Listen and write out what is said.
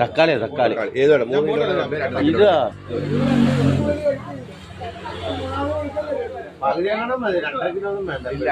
തക്കാളിയാ തക്കാളി ഏത് വേണം? ഇതാ. കിലോ ഒന്നും വേണ്ട. ഇല്ല